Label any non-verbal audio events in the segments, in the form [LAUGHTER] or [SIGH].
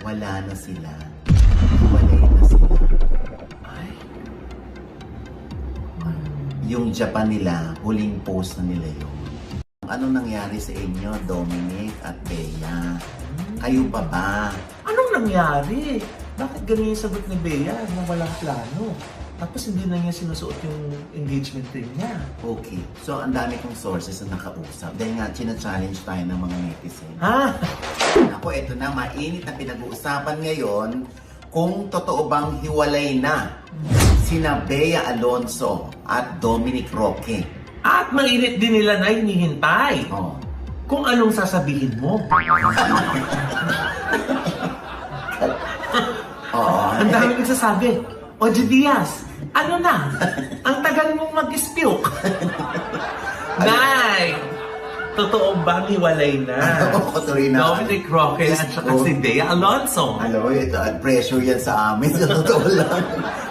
wala na sila. Hiwalay na sila. Ay. Yung Japan nila, huling post na nila yun. Ano nangyari sa inyo, Dominic at Bea? Kayo pa ba? Anong nangyari? Bakit ganun yung sagot ni Bea na walang plano? Tapos hindi na niya sinusuot yung engagement ring niya. Okay. So, ang dami kong sources na nakausap. Dahil nga, china-challenge tayo ng mga netizen. Ha? Ako, eto na, mainit na pinag-uusapan ngayon kung totoo bang hiwalay na sina Bea Alonso at Dominic Roque. At mainit din nila na hinihintay Oh. kung anong sasabihin mo. [LAUGHS] Oo. Ang dami nagsasabi, Oji Diaz, ano na? [LAUGHS] Ang tagal mong mag-speak. [LAUGHS] Nay! Totoo bang hiwalay na? [LAUGHS] Oo, tuloy na. Dominic Roque at saka si Bea Alonso. Alam mo, ito, at pressure yan sa amin. [LAUGHS] Sa totoo lang.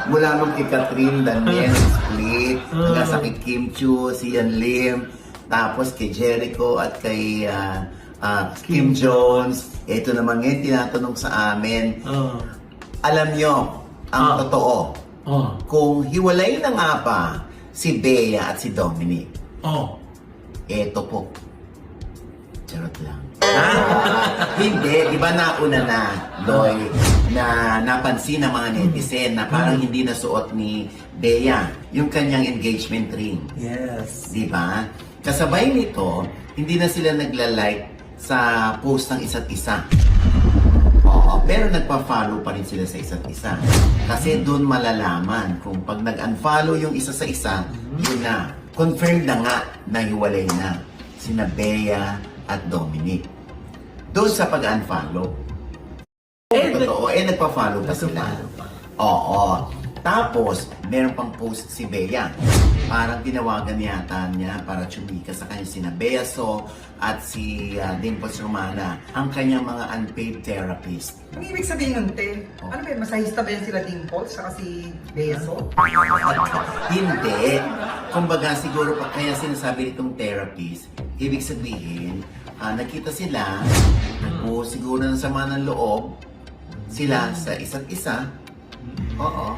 Mula nung kay Catherine Daniel, [LAUGHS] split, hanggang sa kay Kim Chu, si Ian Lim, tapos kay Jericho at kay ah, ah, Kim Jones. Ito naman ngayon, tinatanong sa amin, Oh. alam nyo, ang Ah. totoo, Oh. kung hiwalay na nga pa si Bea at si Dominic, Oh. eto po. Charot lang. [LAUGHS] hindi, di ba nauna na, Loy, na napansin ng mga netizen na parang hindi nasuot ni Bea yung kanyang engagement ring. Yes. Di ba? Kasabay nito, hindi na sila nagla-like sa post ng isa't isa. Oo, pero nagpa-follow pa rin sila sa isa't isa. Kasi doon malalaman kung pag nag-unfollow yung isa sa isa, yun na. Confirmed na nga na hiwalay na sina Bea at Dominic. Doon sa pag-unfollow. Eh, Totoo, eh nagpa-follow pa sila. Oo. Tapos, meron pang post si Bea. Parang tinawagan yata niya para chumika sa kanya sina Bea So at si uh, Dimples Romana, ang kanyang mga unpaid therapist. Ang ibig sabihin nun, Te, Oh. ano ba yun, masahista ba yan sila Dimples, saka si Beso? Hindi. Kumbaga, siguro pa kaya sinasabi nitong therapist, ibig sabihin, ah, nakita sila, nagpo siguro ng sama ng loob, sila sa isa't isa, oo,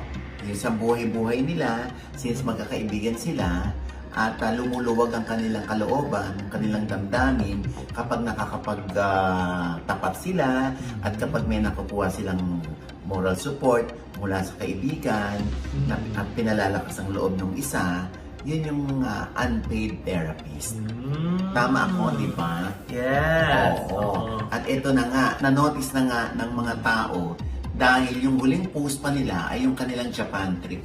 sa buhay-buhay nila, since magkakaibigan sila, at ah, lumuluwag ang kanilang kalooban, ang kanilang damdamin kapag nakakapag-tapat sila at kapag may nakukuha silang moral support mula sa kaibigan na, at pinalalakas ang loob ng isa, yun yung ah, unpaid therapist. Mm. Tama ako, di ba? Yes. Oo. At ito na nga, na-notice na nga ng mga tao dahil yung huling post pa nila ay yung kanilang Japan trip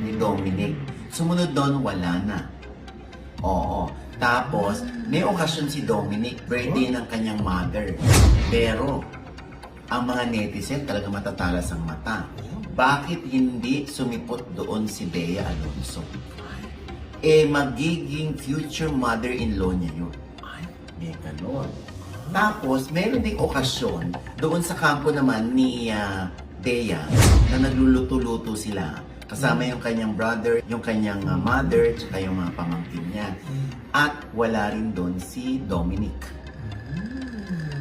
ni Dominic. Sumunod doon, wala na. Oo. Tapos, may okasyon si Dominic, birthday ng kanyang mother. Pero, ang mga netizen talaga matatalas ang mata. Bakit hindi sumipot doon si Bea Alonso? Eh, magiging future mother-in-law niya yun. Ay, May ganon. Tapos, meron ding okasyon doon sa kampo naman ni ah, Bea na nagluluto-luto sila. Kasama yung kanyang brother, yung kanyang ah, mother, tsaka yung mga pamangkin niya. At wala rin doon si Dominic.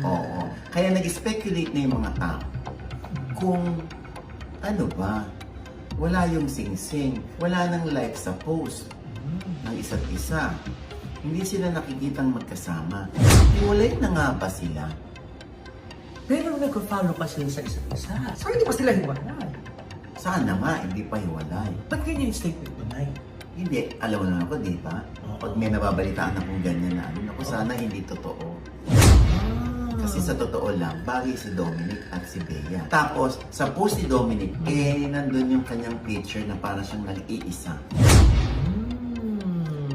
Oo. Kaya nag-speculate na yung mga tao kung ano ba, wala yung sing-sing, wala nang like sa post ng isa't isa. Hindi sila nakikitang magkasama. Hiwalay na nga ba sila? Pero nag-follow pa sila sa isa't isa. So hindi pa sila hiwalay. Sana nga, hindi pa hiwalay. Ba't ganyan yung statement mo, Nay? Hindi, alam mo na ako, di ba? Pag may nababalitaan akong ganyan na, ano, ako sana hindi totoo. Kasi sa totoo lang, bagay si Dominic at si Bea. Tapos, sa post ni Dominic, eh, nandun yung kanyang picture na para siyang nag-iisa.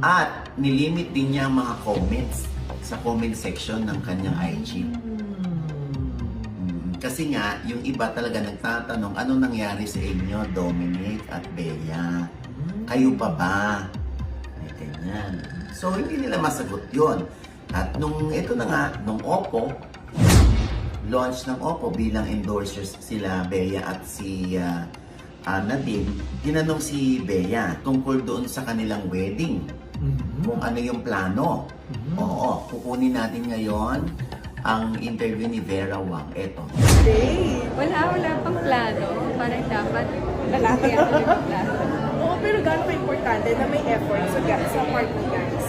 At, nilimit din niya ang mga comments sa comment section ng kanyang IG. Mm, Kasi nga, yung iba talaga nagtatanong, anong nangyari sa inyo, Dominic at Bea? Kayo pa ba? Ay, ganyan. So, hindi nila masagot yon. At nung, ito na nga, nung Oppo, launch ng Oppo bilang endorsers sila Bea at si ah, ah, Nadine, tinanong si Bea tungkol doon sa kanilang wedding Mhm. kung ano yung plano. Mhm. Oo, kukunin natin ngayon ang interview ni Vera Wang. Eto. Wala, wala pang plano. Parang dapat lalaki ang plano. Oo, pero gano'n ka-importante na may effort sa, sa part mo guys?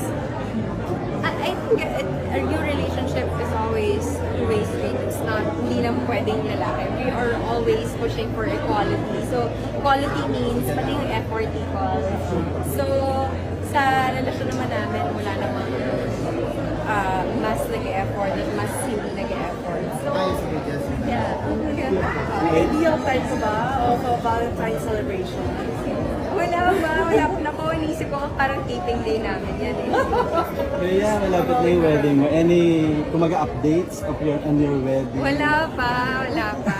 I, I think it, a new relationship is always two-way street. It's not, hindi lang pwedeng lalaki. We are always pushing for equality. So, equality means pati yung effort equal. So, sa relasyon naman namin, wala namang uh, mas nag-effort at mas hindi nag-effort. So, yeah. May ideal time ko ba of a Valentine's celebration? Wala ba? Wala pa. Naku, inisip ko parang taping day namin yan eh. [LAUGHS] Kaya malapit na yung wedding mo. Any, kumaga updates of your, on your wedding? Wala pa, wala pa.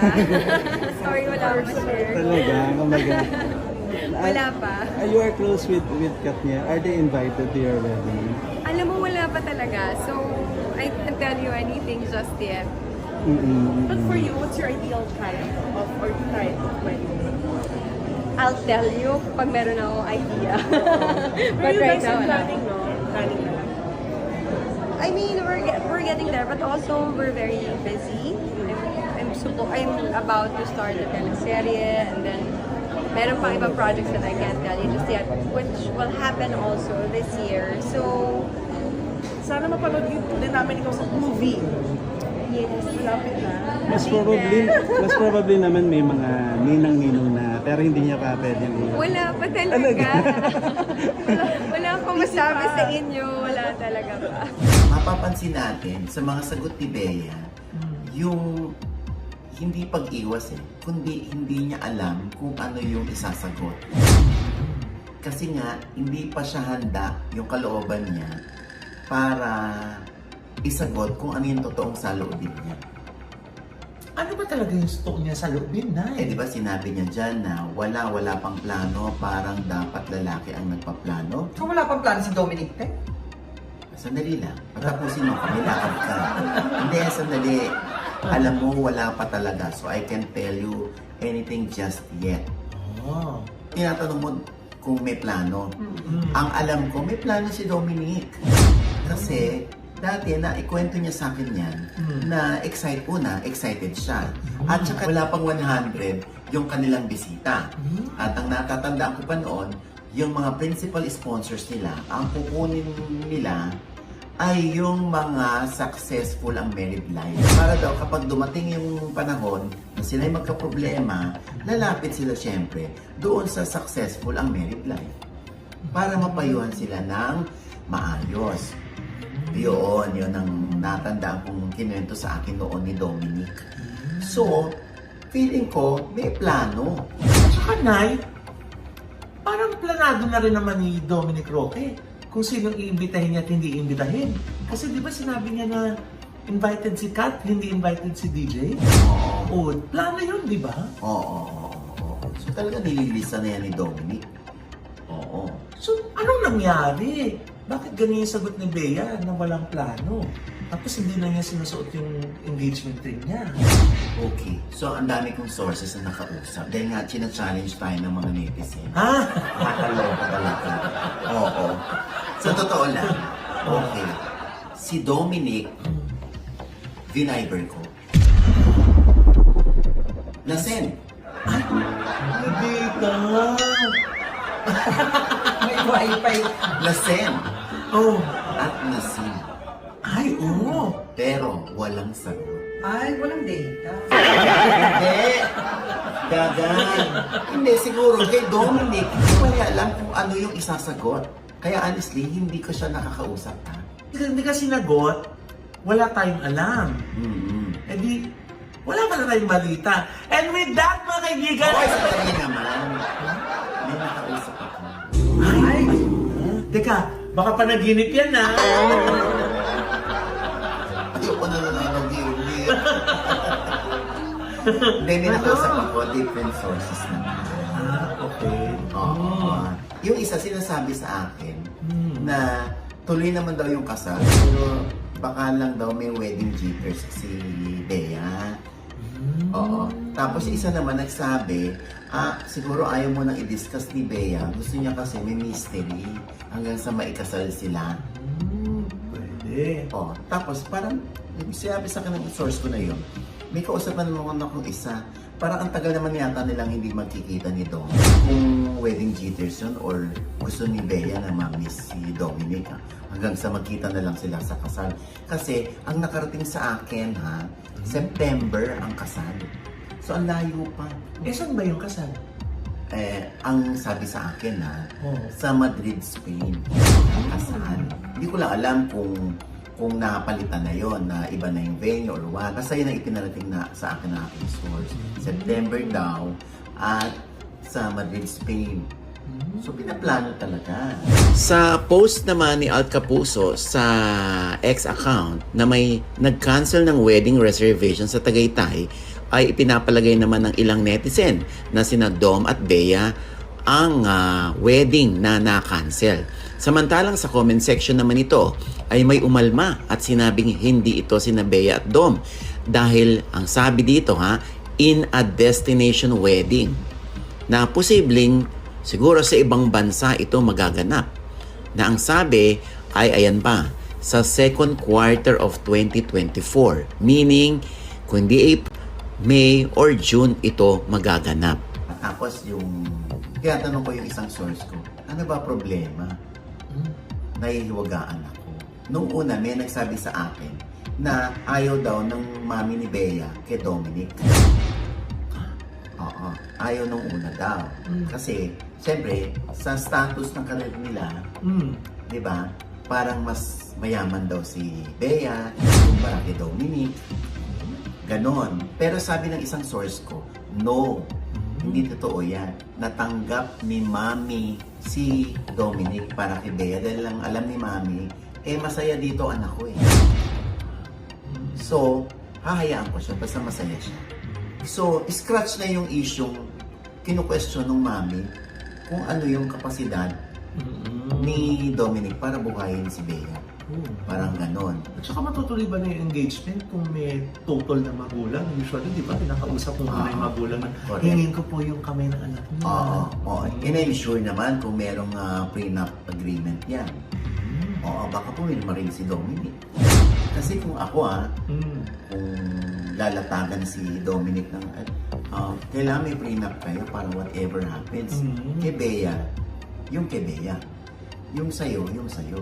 [LAUGHS] Sorry, wala pa ma-share. Talaga, kumaga. Wala pa. Uh, you are close with with Katnia. Are they invited to your wedding? Alam mo, wala pa talaga. So, I can't tell you anything just yet. Mm-mm. But for you, what's your ideal time of or time of wedding? I'll tell you pag meron akong idea. [LAUGHS] But you right guys now, are wala. planning, no? Planning na lang. I mean, we're get, we're getting there, but also we're very busy. I'm, I'm, suppo- I'm about to start a teleserye, and then meron pang ibang projects that I can't tell you just yet, which will happen also this year. So, Sana mapanood din namin ikaw sa movie. yes. Malapit na. Mas probably, mas probably naman may mga ninang-ninong na, pero hindi niya pa pwedeng Wala pa talaga. wala, [LAUGHS] wala akong masabi sa inyo. Wala talaga pa. Mapapansin natin sa mga sagot ni Bea, yung hindi pag-iwas eh, kundi hindi niya alam kung ano yung isasagot. Kasi nga, hindi pa siya handa yung kalooban niya para isagot kung ano yung totoong saloobin niya. Ano ba talaga yung stock niya sa loobin, Eh Nay? di ba sinabi niya dyan na wala, wala pang plano, parang dapat lalaki ang nagpaplano? So wala pang plano si Dominic Tech? Sandali lang. Patapusin mo kami, lakad ka. Hindi, sandali. Alam mo, wala pa talaga. So I can tell you anything just yet. Oh. Tinatanong mo kung may plano. Ang alam ko, may plano si Dominic. Kasi, dati na ikwento niya sa akin yan na excite una, excited siya. At saka wala pang 100 yung kanilang bisita. At ang natatandaan ko pa noon, yung mga principal sponsors nila, ang kukunin nila ay yung mga successful ang married life. Para daw kapag dumating yung panahon na sila'y magka-problema, lalapit sila syempre doon sa successful ang married life. Para mapayuhan sila ng maayos. Yun, yun ang natandaan kong kinuwento sa akin noon ni Dominic. So, feeling ko may plano. Tsaka, Nay, parang planado na rin naman ni Dominic Roque kung sinong iimbitahin niya at hindi iimbitahin. Kasi di ba sinabi niya na invited si Kat, hindi invited si DJ? Oo. O, plano yun, di ba? Oo, oo, oo. So talaga nililista na yan ni Dominic. Oo. So, anong nangyari? Bakit ganyan yung sagot ni Bea na walang plano? Tapos hindi na niya sinusuot yung engagement ring niya. Okay. So, ang dami kong sources na nakausap. Dahil nga, china-challenge tayo ng mga netizen. Ha? Nakakaloka talaga. Oo. Sa totoo lang, okay. Si Dominic, viniber ko. Lasend. Hindi ka. [LAUGHS] May wifi. Lasend. Oh, At nasin. ay, oo. Pero walang sagot. Ay, walang data. Hindi. Gagan. Hindi, siguro kay Dominic, hindi ko niya alam kung ano yung isasagot. Kaya honestly, hindi ko siya nakakausap ha. Hindi ka sinagot, wala tayong alam. Mm-hmm. Eh di, wala pa na tayong balita. And with that, mga kaibigan, Okay, sandali naman. May nakausap ako. Ay! Teka, baka panaginip yan na. Hindi, may nakausap ako, different sources naman. Ah, okay. Oo. Yung isa sinasabi sa akin Hmm. na tuloy naman daw yung kasal, pero baka lang daw may wedding jitters si Bea. Oo. Tapos yung isa naman nagsabi, ah, siguro ayaw mo nang i-discuss ni Bea. Gusto niya kasi may mystery hanggang sa maikasal sila. Pwede. Hindi. Oh, tapos parang sinabi sa akin ng source ko na yun, may kausapan naman akong isa, parang ang tagal naman yata nilang hindi magkikita ni Dom. Kung wedding jitters yun or gusto ni Bea na ma-miss si Dominic ha? hanggang sa magkita na lang sila sa kasal. Kasi ang nakarating sa akin ha, September ang kasal. So ang layo pa. Eh, saan ba yung kasal? Eh, ang sabi sa akin ha, Oh. sa Madrid, Spain. Kasal. Hindi ko lang alam kung kung napalitan na yon na iba na yung venue or what. Basta yun ang ipinarating na sa akin ng aking source. September daw at sa Madrid, Spain. So, pinaplano talaga. Sa post naman ni Alt Capuso sa X account na may nag-cancel ng wedding reservation sa Tagaytay ay ipinapalagay naman ng ilang netizen na sina Dom at Bea ang ah, wedding na na-cancel. Samantalang sa comment section naman ito ay may umalma at sinabing hindi ito sina Bea at Dom dahil ang sabi dito ha, in a destination wedding na posibleng siguro sa ibang bansa ito magaganap. Na ang sabi ay ayan pa, sa second quarter of 2024. Meaning, kung di April, May or June ito magaganap. Tapos yung, kaya tanong ko yung isang source ko, ano ba problema? Nahihiwagaan ako. Nung una, may nagsabi sa akin na ayaw daw ng mami ni Bea kay Dominic. Oo. Ayaw nung una daw. Kasi, siyempre, sa status ng karir nila, Mm. di ba, parang mas mayaman daw si Bea, kumpara kay Dominic. Ganon. Pero sabi ng isang source ko, no. Hindi totoo yan. Natanggap ni Mami si Dominic para kay Bea dahil lang alam ni Mami, eh masaya dito anak ko eh. So, hahayaan ko siya basta masaya siya. So, scratch na yung isyong kinu-question ng Mami kung ano yung kapasidad ni Dominic para buhayin si Bea. Mm. Parang ganon. At saka matutuloy ba na yung engagement kung may total na magulang? Usually, di ba, pinakausap mo muna yung Ah, magulang na hingin ko po yung kamay ng anak niya. Oo. Oo. In-ensure naman kung merong ah, prenup agreement yan. Oo, baka po yun marin si Dominic. Kasi kung ako ah, Mm. kung lalatagan si Dominic ng uh, kailangan may prenup kayo para whatever happens. Mhm. Kay Bea, yung kay Bea. Yung sa'yo, yung sa'yo.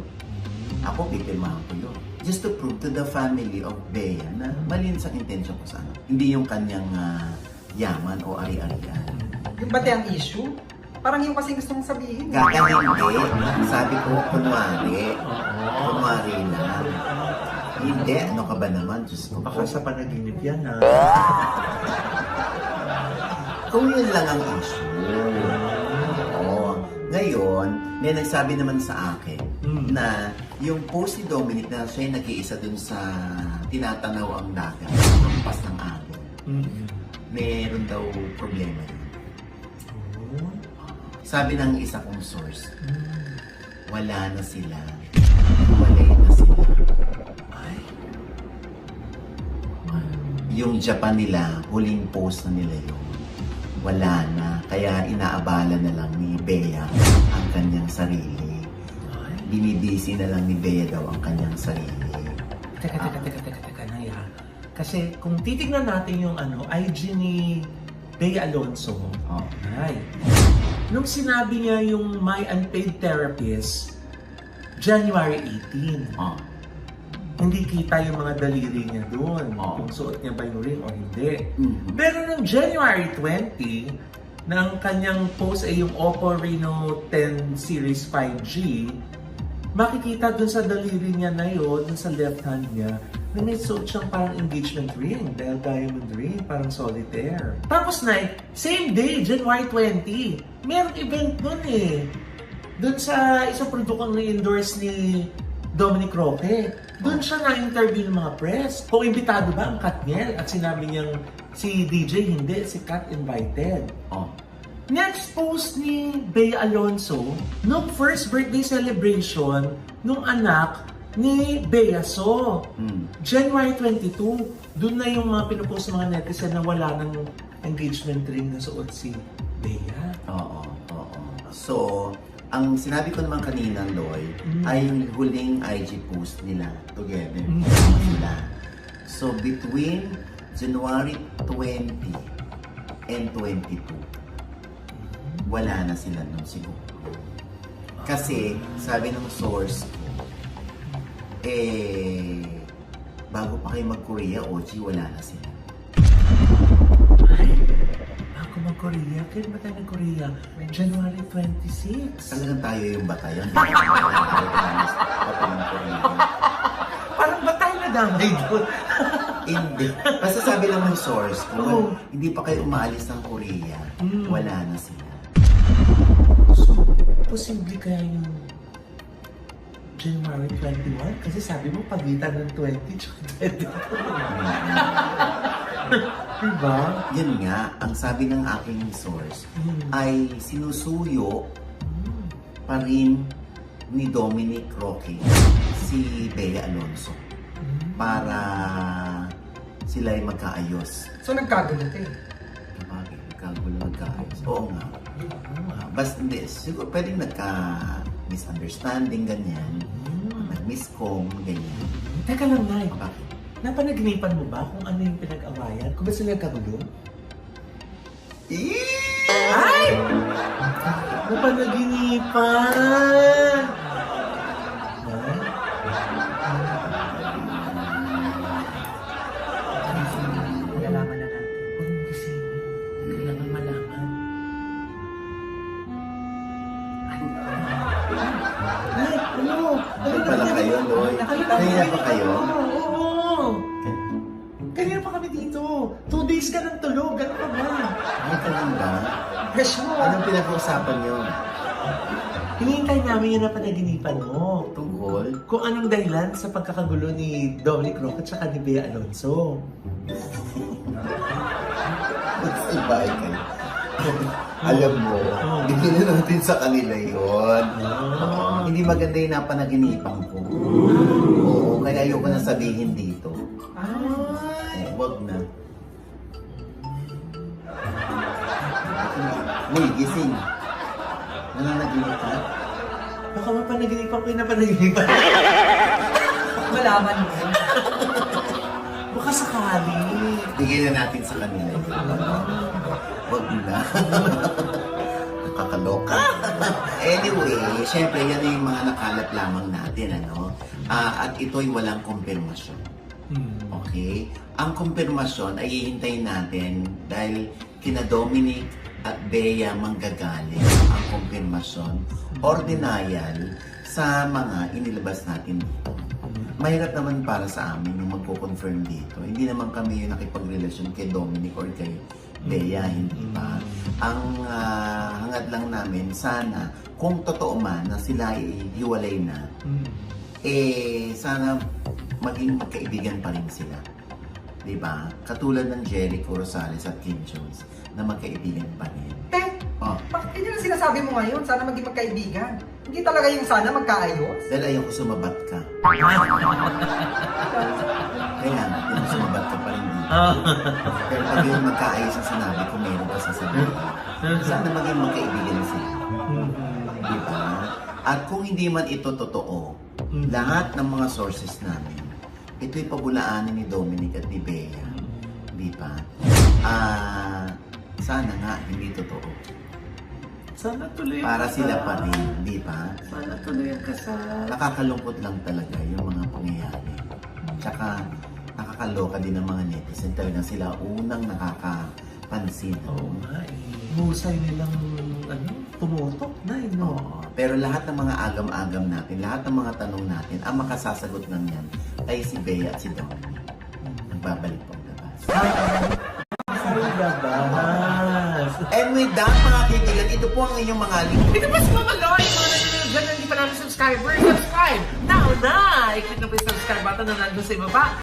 Ako, pipirmahan ko yun. Just to prove to the family of Bea na malinis ang intention ko sa ano. Hindi yung kanyang ah, yaman o ari-arian. Yung ba ang issue? Parang yung kasi gusto mong sabihin. Kaka hindi. Sabi ko, kunwari. Kunwari lang. Hindi, ano ka ba naman? Diyos ko. Baka sa panaginip yan ah. na Kung yun lang ang issue. Ngayon, may nagsabi naman sa akin Mm. na yung post ni Dominic na siya yung nag-iisa dun sa tinatanaw ang dagat, lampas ng agos. Mm. Meron daw problema yun. Oh. Sabi ng isa kong source, wala na sila. Walay na sila. Ay. Yung Japan nila, huling post na nila yun. Wala na. Kaya inaabala na lang ni Bea ang kanyang sarili. Binibisi na lang ni Bea daw ang kanyang sarili. Teka, teka, teka, teka, teka, Naya. Kasi kung titignan natin yung ano, IG ni Bea Alonso, Oh. ay, nung sinabi niya yung My Unpaid Therapist, January 18, Oh. hindi kita yung mga daliri niya doon, Oo. kung suot niya ba yung ring o hindi. Mhm. Pero nung January 20, ng kanyang post ay yung Oppo Reno 10 Series 5G, makikita dun sa daliri niya na yun, dun sa left hand niya, na may suot siyang parang engagement ring, dahil diamond ring, parang solitaire. Tapos na, same day, January 20, merong event dun eh. Dun sa isang produktong na-endorse ni Dominic Roque. Doon siya na-interview ng mga press. Kung imbitado ba ang Katniel at sinabi niyang si DJ hindi, si Kat invited. Oh. Next post ni Bea Alonso, nung first birthday celebration nung anak ni Bea So. Mm. January 22, doon na yung mga pinupost ng mga netizen na wala ng engagement ring na suot si Bea. Oo, oo. So, ang sinabi ko naman kanina, Loy, Mm. ay yung huling IG post nila together. Mm. Sila. So, between January 20 and 22, wala na sila nun siguro. Kasi, sabi ng source ko, eh, bago pa kayo mag-Korea, OG, wala na sila. Ako mag-Korea. Kailan ba tayo ng-Korea? January 26. Talagang tayo yung batayan. Korea. [LAUGHS] Parang ba tayo nadamay doon? Hindi. Basta sabi lang ng source, kung Oo. hindi pa kayo umaalis ng Korea, Mm. wala na sila. So, posible kaya yung January 21? Kasi sabi mo, pagitan ng 20 tsaka 22. [LAUGHS] diba? Yun nga, ang sabi ng aking source, Mm. ay sinusuyo pa rin ni Dominic Roque si Bea Alonso para sila ay magkaayos. So nagkagulo eh. Bakit? Magkagulo magkaayos. Oo nga. Ah, Basta hindi, siguro pwedeng nagka-misunderstanding, ganyan. Nag-miscom, ganyan. Teka lang, Nay. Bakit? Napanaginipan mo ba kung ano yung pinag-awayan? Kung ba sila nagkagulo? Ay! Napanaginipan! Loy. Kanina pa kayo? Oo, oo. Kanina pa kami dito. Two days ka ng tulog. Ano ka ba? Ay, talagang ba? Fresh mo. Anong pinag-uusapan nyo? Hinihintay namin yung napanaginipan mo. Tungkol? Kung anong dahilan sa pagkakagulo ni Dominic Roque at saka ni Bea Alonso. Magsibay kayo. [LAUGHS] Alam mo, hindi na natin sa kanila yun. Ah. Hindi maganda yung napanaginipan ko. Oo, kaya ayoko na sabihin dito. Ay! Wag na. Uy, gising. Nananaginip ka? Baka mapanaginipan ko yung napanaginipan. Malaman mo. Baka sakali. Bigyan na natin sa kanila yun. Wag na. [LAUGHS] Nakakaloka. anyway, syempre, yan yung mga nakalat lamang natin, ano? Ah, at ito'y walang kumpirmasyon. Hmm. Okay? Ang kumpirmasyon ay hihintayin natin dahil kina Dominic at Bea manggagaling ang kumpirmasyon or denial sa mga inilabas natin dito. Mahirap naman para sa amin yung magko-confirm dito. Hindi naman kami yung nakipagrelasyon kay Dominic or kay Bea, hindi ba? Ang ah, hangad lang namin, sana, kung totoo man na sila ay hiwalay na, Hmm. eh, sana maging magkaibigan pa rin sila. Di ba? Katulad ng Jericho Rosales at Kim Jones na magkaibigan pa rin. Te, Oh, bakit yun ang sinasabi mo ngayon? Sana maging magkaibigan. Hindi talaga yung sana magkaayos? dahil ayaw ko sumabat ka. [LAUGHS] Kaya nga, yung sumabat ka pa dito. Pero pag yung magkaayos ang sinabi ko, meron ka sasabihin. Sana maging magkaibigan sila. Di ba? At kung hindi man ito totoo, lahat ng mga sources namin, ito'y pabulaanan ni Dominic at ni Bea. Di ba? Ah, sana nga hindi totoo. Sana tuloy ang Para sila pa rin, di ba? Sana tuloy ang kasal. Nakakalungkot lang talaga yung mga pangyayari. Tsaka nakakaloka din ng mga netizen. Talagang sila unang nakakapansin. Oo nga eh. Musay nilang ano, tumutok na eh, no? Oo. Pero lahat ng mga agam-agam natin, lahat ng mga tanong natin, ang makasasagot ng yan ay si Bea at si Dominic. Nagbabalik po ang labas. Labas. And with that, mga kaibigan, ito po ang inyong mga lingkod. Ito pa si Mama Loy, mga nanonood hindi pa namin subscriber, subscribe! Now na! I-click na po yung subscribe button na nandun sa ibaba.